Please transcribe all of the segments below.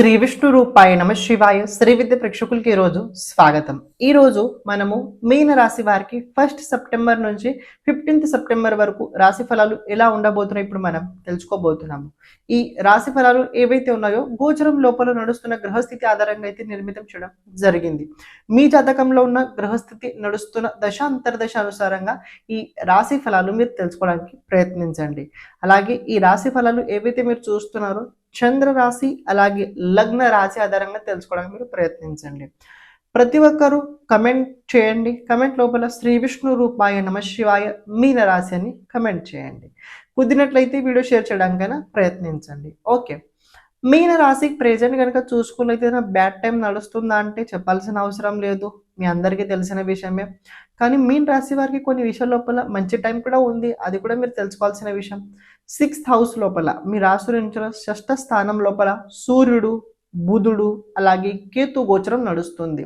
శ్రీ విష్ణు రూపాయ నమ శివాయ శ్రీ విద్య ప్రేక్షకులకి ఈరోజు స్వాగతం. ఈ రోజు మనము మీన రాశి వారికి ఫస్ట్ సెప్టెంబర్ నుంచి ఫిఫ్టీన్త్ సెప్టెంబర్ వరకు రాశి ఫలాలు ఎలా ఉండబోతున్నాయి ఇప్పుడు మనం తెలుసుకోబోతున్నాము. ఈ రాశి ఫలాలు ఏవైతే ఉన్నాయో గోచరం లోపల నడుస్తున్న గ్రహస్థితి ఆధారంగా అయితే నిర్మితం చేయడం జరిగింది. మీ జాతకంలో ఉన్న గ్రహస్థితి నడుస్తున్న దశ అంతర్దశ అనుసారంగా ఈ రాశి ఫలాలు మీరు తెలుసుకోవడానికి ప్రయత్నించండి. అలాగే ఈ రాశి ఫలాలు ఏవైతే మీరు చూస్తున్నారో చంద్ర రాశి అలాగే లగ్న రాశి ఆధారంగా తెలుసుకోవడానికి మీరు ప్రయత్నించండి. ప్రతి ఒక్కరూ కమెంట్ చేయండి. కమెంట్ లోపల శ్రీ విష్ణు రూపాయ నమ శివాయ మీన రాశి అని కమెంట్ చేయండి. కుదిరినట్లయితే వీడియో షేర్ చేయడానికైనా ప్రయత్నించండి. ఓకే. మీన రాశికి ప్రెజెంట్ కనుక చూసుకున్నట్లయితే బ్యాడ్ టైం నడుస్తుందా అంటే చెప్పాల్సిన అవసరం లేదు. మీ అందరికీ తెలిసిన విషయమే. కానీ మీన్ రాశి వారికి కొన్ని విషయాల లోపల మంచి టైం కూడా ఉంది. అది కూడా మీరు తెలుసుకోవాల్సిన విషయం. సిక్స్త్ హౌస్ లోపల మీ రాశి నుంచి షష్ఠ స్థానం లోపల సూర్యుడు బుధుడు అలాగే కేతు గోచరం నడుస్తుంది.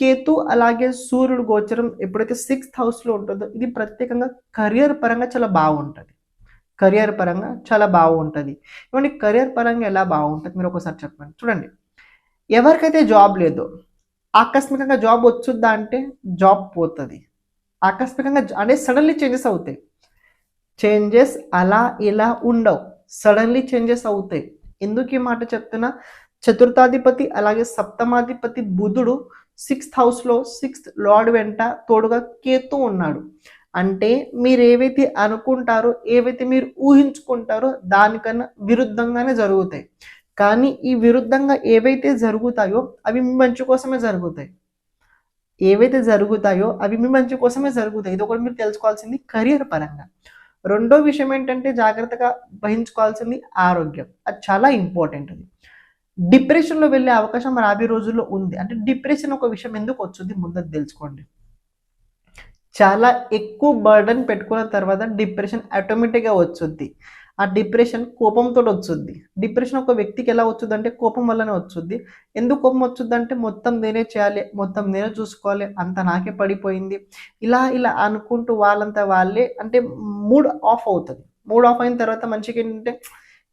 కేతు అలాగే సూర్యుడు గోచరం ఎప్పుడైతే సిక్స్త్ హౌస్లో ఉంటుందో ఇది ప్రత్యేకంగా కెరియర్ పరంగా చాలా బాగుంటుంది. కెరియర్ పరంగా చాలా బాగుంటుంది. ఇవన్నీ కెరియర్ పరంగా ఎలా బాగుంటుంది? మీరు ఒకసారి చెప్పండి. చూడండి. ఎవరికైతే జాబ్ లేదో ఆకస్మికంగా జాబ్ వచ్చుద్దా అంటే జాబ్ పోతుంది. ఆకస్మికంగా జ- అంటే సడన్లీ చేంజెస్ అవుతాయి. చేంజెస్ అలా ఇలా ఉండవు. సడన్లీ చేంజెస్ అవుతాయి. ఎందుకు ఈ మాట చెప్తున్నా? చతుర్థాధిపతి అలాగే సప్తమాధిపతి బుధుడు సిక్స్త్ హౌస్లో సిక్స్త్ లార్డ్ వెంట తోడుగా కేతు ఉన్నాడు. అంటే మీరు ఏవైతే అనుకుంటారో ఏవైతే మీరు ఊహించుకుంటారో దానికన్నా విరుద్ధంగానే జరుగుతాయి. కానీ ఈ విరుద్ధంగా ఏవైతే జరుగుతాయో అవి మీ మంచి కోసమే జరుగుతాయి. ఏవైతే జరుగుతాయో అవి మీ మంచి కోసమే జరుగుతాయి. ఇది ఒకటి మీరు తెలుసుకోవాల్సింది కెరియర్ పరంగా. రెండో విషయం ఏంటంటే జాగ్రత్తగా వహించుకోవాల్సింది ఆరోగ్యం. అది చాలా ఇంపార్టెంట్ అది. డిప్రెషన్లో వెళ్ళే అవకాశం రాబోయే రోజుల్లో ఉంది. అంటే డిప్రెషన్ ఒక విషయం ఎందుకు వచ్చింది ముందు తెలుసుకోండి. చాలా ఎక్కువ బర్డన్ పెట్టుకున్న తర్వాత డిప్రెషన్ ఆటోమేటిక్గా వచ్చుద్ది. ఆ డిప్రెషన్ కోపంతో వచ్చుద్ది. డిప్రెషన్ ఒక వ్యక్తికి ఎలా వచ్చుద్ది అంటే కోపం వల్లనే వచ్చుద్ది. ఎందుకు కోపం వచ్చుద్ది అంటే మొత్తం నేనే చేయాలి మొత్తం నేనే చూసుకోవాలి అంత నాకే పడిపోయింది. ఇలా ఇలా అనుకుంటూ వాళ్ళంతా వాళ్ళే అంటే మూడ్ ఆఫ్ అవుతుంది. మూడ్ ఆఫ్ అయిన తర్వాత మనిషికి ఏంటంటే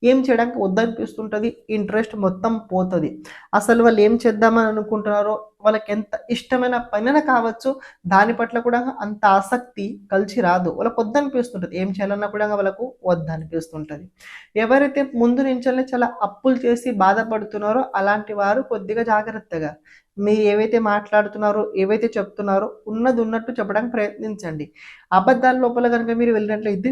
ఏం చేయడానికి వద్దనిపిస్తుంటుంది ఇంట్రెస్ట్ మొత్తం పోతుంది. అసలు వాళ్ళు ఏం చేద్దామని అనుకుంటున్నారో వాళ్ళకి ఎంత ఇష్టమైన పనిన కావచ్చు దాని పట్ల కూడా అంత ఆసక్తి కలిసి రాదు. వాళ్ళకి వద్దనిపిస్తుంటుంది. ఏం చేయాలన్నా కూడా వాళ్ళకు వద్దనిపిస్తుంటుంది. ఎవరైతే ముందు నుంచే చాలా అప్పులు చేసి బాధపడుతున్నారో అలాంటి వారు కొద్దిగా జాగ్రత్తగా మీరు ఏవైతే మాట్లాడుతున్నారో ఏవైతే చెప్తున్నారో ఉన్నది ఉన్నట్టు చెప్పడానికి ప్రయత్నించండి. అబద్ధాల లోపల కనుక మీరు వెళ్ళినట్లయితే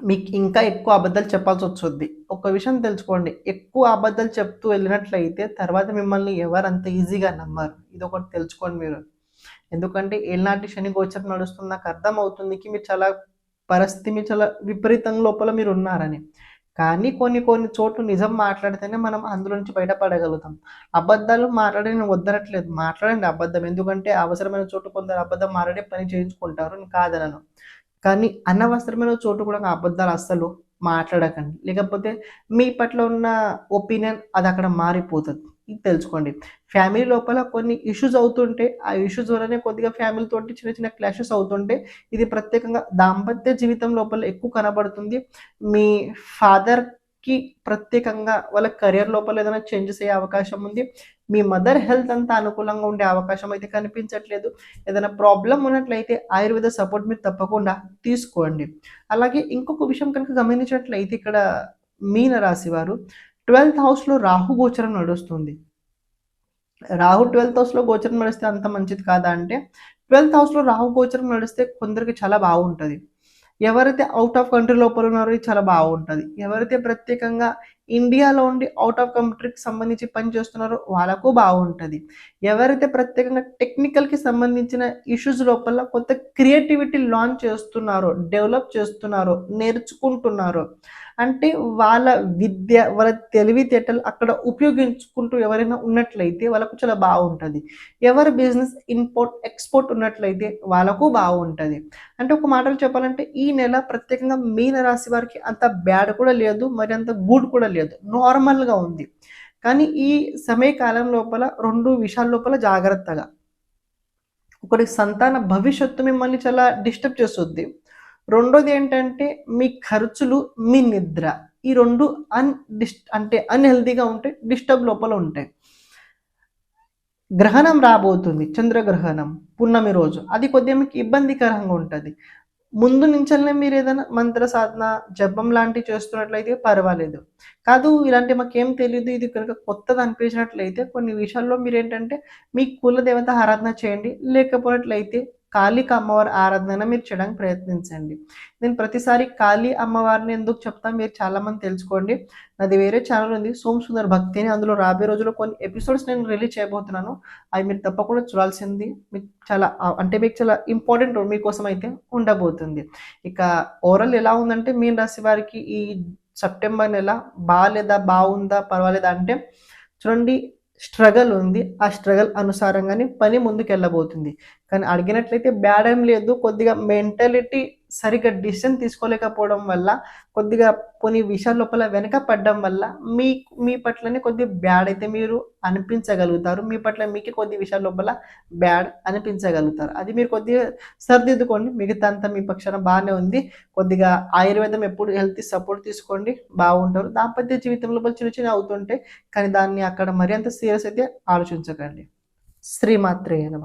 మీకు ఇంకా ఎక్కువ అబద్ధాలు చెప్పాల్సి వస్తుంది ఒక విషయం తెలుసుకోండి. ఎక్కువ అబద్ధాలు చెప్తూ వెళ్ళినట్లయితే తర్వాత మిమ్మల్ని ఎవరు అంత ఈజీగా నమ్మరు. ఇది ఒకటి తెలుసుకోండి మీరు. ఎందుకంటే ఏనాటి శని గోచరం నడుస్తుంది నాకు అర్థమవుతుంది కి మీరు చాలా పరిస్థితి మీరు చాలా విపరీతం లోపల మీరు ఉన్నారని. కానీ కొన్ని కొన్ని చోట్ల నిజం మాట్లాడితేనే మనం అందులో నుంచి బయటపడగలుగుతాం. అబద్ధాలు మాట్లాడి నేను వద్దనట్లేదు. మాట్లాడండి అబద్ధం. ఎందుకంటే అవసరమైన చోటు కొందరు అబద్ధం మాట్లాడే పని చేయించుకుంటారు. నేను కాదనను. కానీ అనవసరమైన చోటు కూడా అబద్ధాలు అస్సలు మాట్లాడకండి. లేకపోతే మీ పట్ల ఉన్న ఒపీనియన్ అది అక్కడ మారిపోతుంది. ఇది తెలుసుకోండి. ఫ్యామిలీ లోపల కొన్ని ఇష్యూస్ అవుతుంటే ఆ ఇష్యూస్ వల్లనే కొద్దిగా ఫ్యామిలీ తోటి చిన్న చిన్న క్లాషెస్ అవుతుంటే ఇది ప్రత్యేకంగా దాంపత్య జీవితం లోపల ఎక్కువ కనబడుతుంది. మీ ఫాదర్ కి ప్రత్యేకంగా వాళ్ళ కెరియర్ లోపల ఏదైనా చేంజెస్ అయ్యే అవకాశం ఉంది. మీ మదర్ హెల్త్ అంతా అనుకూలంగా ఉండే అవకాశం అయితే కనిపించట్లేదు. ఏదైనా ప్రాబ్లం ఉన్నట్లయితే ఆయుర్వేద సపోర్ట్ మీరు తప్పకుండా తీసుకోండి. అలాగే ఇంకొక విషయం కనుక గమనించినట్లయితే ఇక్కడ మీన రాశి వారు ట్వెల్త్ హౌస్లో రాహు గోచరం నడుస్తుంది. రాహు ట్వెల్త్ హౌస్లో గోచరం నడిస్తే అంత మంచిది కాదా అంటే ట్వెల్త్ హౌస్లో రాహు గోచరం నడిస్తే కొందరికి చాలా బాగుంటుంది. ఎవరైతే అవుట్ ఆఫ్ కంట్రీ లోపల ఉన్నారో ఇది చాలా బాగుంటుంది. ఎవరైతే ప్రత్యేకంగా ఇండియాలో ఉండి అవుట్ ఆఫ్ కంట్రీకి సంబంధించి పని చేస్తున్నారో వాళ్ళకు బాగుంటుంది. ఎవరైతే ప్రత్యేకంగా టెక్నికల్కి సంబంధించిన ఇష్యూస్ లోపల కొత్త క్రియేటివిటీ లాంచ్ చేస్తున్నారో డెవలప్ చేస్తున్నారో నేర్చుకుంటున్నారో అంటే వాళ్ళ విద్య వాళ్ళ తెలివితేటలు అక్కడ ఉపయోగించుకుంటూ ఎవరైనా ఉన్నట్లయితే వాళ్ళకు చాలా బాగుంటుంది. ఎవరి బిజినెస్ ఇంపోర్ట్ ఎక్స్పోర్ట్ ఉన్నట్లయితే వాళ్ళకు బాగుంటుంది. అంటే ఒక మాటలు చెప్పాలంటే ఈ నెల ప్రత్యేకంగా మీన రాశి వారికి అంత బ్యాడ్ కూడా లేదు మరి అంత గుడ్ కూడా లేదు. నార్మల్గా ఉంది. కానీ ఈ సమయకాలం లోపల రెండు విషయాల లోపల జాగ్రత్తగా. ఒకటి సంతాన భవిష్యత్తు మిమ్మల్ని చాలా డిస్టర్బ్ చేస్తుంది. రెండోది ఏంటంటే మీ ఖర్చులు మీ నిద్ర. ఈ రెండు అన్ డిస్ అంటే అన్హెల్దీగా ఉంటాయి డిస్టర్బ్ లోపల ఉంటాయి. గ్రహణం రాబోతుంది చంద్రగ్రహణం పున్నమి రోజు. అది కొద్దిగా మీకు ఇబ్బందికరంగా ఉంటుంది. ముందు నుంచల్నే మీరు ఏదైనా మంత్ర సాధన జపం లాంటివి చేస్తున్నట్లయితే పర్వాలేదు. కాదు ఇలాంటి మాకేం తెలియదు ఇది కనుక కొత్తది అనిపించినట్లయితే కొన్ని విషయాల్లో మీరు ఏంటంటే మీ కులదేవత ఆరాధన చేయండి. లేకపోయినట్లయితే కాళిక అమ్మవారి ఆరాధన మీరు చేయడానికి ప్రయత్నించండి. నేను ప్రతిసారి కాళీ అమ్మవారిని ఎందుకు చెప్తా మీరు చాలామంది తెలుసుకోండి. నాది వేరే ఛానల్ ఉంది సోమ్ సుందర్ భక్తి అని అందులో రాబోయే రోజుల్లో కొన్ని ఎపిసోడ్స్ నేను రిలీజ్ చేయబోతున్నాను. అవి మీరు తప్పకుండా చూడాల్సింది మీకు చాలా అంటే మీకు చాలా ఇంపార్టెంట్ రోల్ మీకోసం అయితే ఉండబోతుంది. ఇక ఓవరాల్ ఎలా ఉందంటే మీన్ రాశి వారికి ఈ సెప్టెంబర్ నెల బాగాలేదా బాగుందా పర్వాలేదా అంటే చూడండి స్ట్రగల్ ఉంది. ఆ స్ట్రగల్ అనుసారంగానే పని ముందుకు వెళ్ళబోతుంది కానీ అడిగినట్లయితే బ్యాడ్ ఏం లేదు. కొద్దిగా మెంటాలిటీ సరిగ్గా డిసిషన్ తీసుకోలేకపోవడం వల్ల కొద్దిగా కొన్ని విషయాల లోపల వెనక పడడం వల్ల మీ మీ పట్లనే కొద్దిగా బ్యాడ్ అయితే మీరు అనిపించగలుగుతారు. మీ పట్ల మీకే కొద్ది విషయాల లోపల బ్యాడ్ అనిపించగలుగుతారు. అది మీరు కొద్దిగా సరిదిద్దుకోండి. మిగతా అంతా మీ పక్షాన బాగానే ఉంది. కొద్దిగా ఆయుర్వేదం ఎప్పుడు హెల్త్ సపోర్ట్ తీసుకోండి. బాగుంటారు. దాంపత్య జీవితం లోపల చిన్న చిన్న అవుతుంటాయి. కానీ దాన్ని అక్కడ మరి అంత సీరియస్ అయితే ఆలోచించకండి. శ్రీమాత్రేయ నమ.